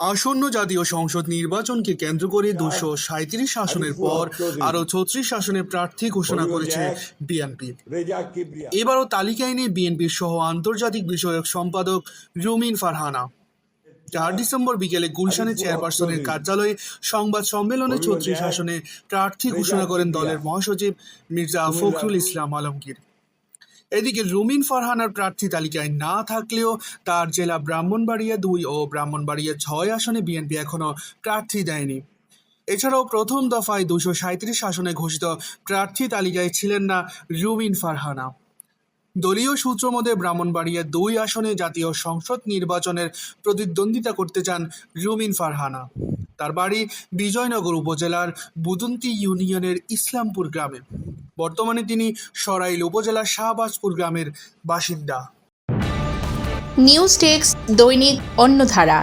আসন্ন জাতীয় সংসদ নির্বাচনকে কেন্দ্র করে দুশো সাঁত্রিশ আসনের পর আরও ছত্রিশ আসনের প্রার্থী ঘোষণা করেছে বিএনপি। এবারও তালিকায় নেই বিএনপির সহ আন্তর্জাতিক বিষয়ক সম্পাদক রুমিন ফারহানা। চার ডিসেম্বর বিকেলে গুলশানের চেয়ারপারসনের কার্যালয়ে সংবাদ সম্মেলনে ছত্রিশ আসনে প্রার্থী ঘোষণা করেন দলের মহাসচিব মির্জা ফখরুল ইসলাম আলমগীর। এদিকে রুমিন ফারহানার প্রার্থী তালিকায় না থাকলেও তার জেলা ব্রাহ্মণবাড়িয়া দুই ও ব্রাহ্মণবাড়িয়া ছয় আসনে বিএনপি এখনও প্রার্থী দেয়নি। এছাড়াও প্রথম দফায় দুশো সাঁত্রিশ আসনে ঘোষিত প্রার্থী তালিকায় ছিলেন না রুমিন ফারহানা। দলীয় সূত্র মতে ব্রাহ্মণবাড়িয়া দুই আসনে জাতীয় সংসদ নির্বাচনের প্রতিদ্বন্দ্বিতা করতে চান রুমিন ফারহানা। তার বাড়ি বিজয়নগর উপজেলার বুদন্তি ইউনিয়নের ইসলামপুর গ্রামে। বর্তমানে তিনি সরাইল উপজেলার শাহবাজপুর গ্রামের বাসিন্দা। নিউজ টেক্স দৈনিক অন্যধারা